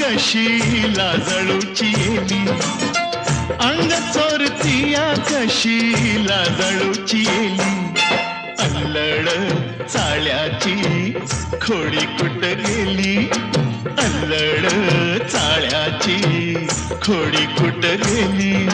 कशी लाजळूची येली. अंग चोरतिया कशी लाजळूची येली. अल्लड चाळ्याची खोडी कुट गेली? अल्लड चाळ्याची खोडी कुट गेली?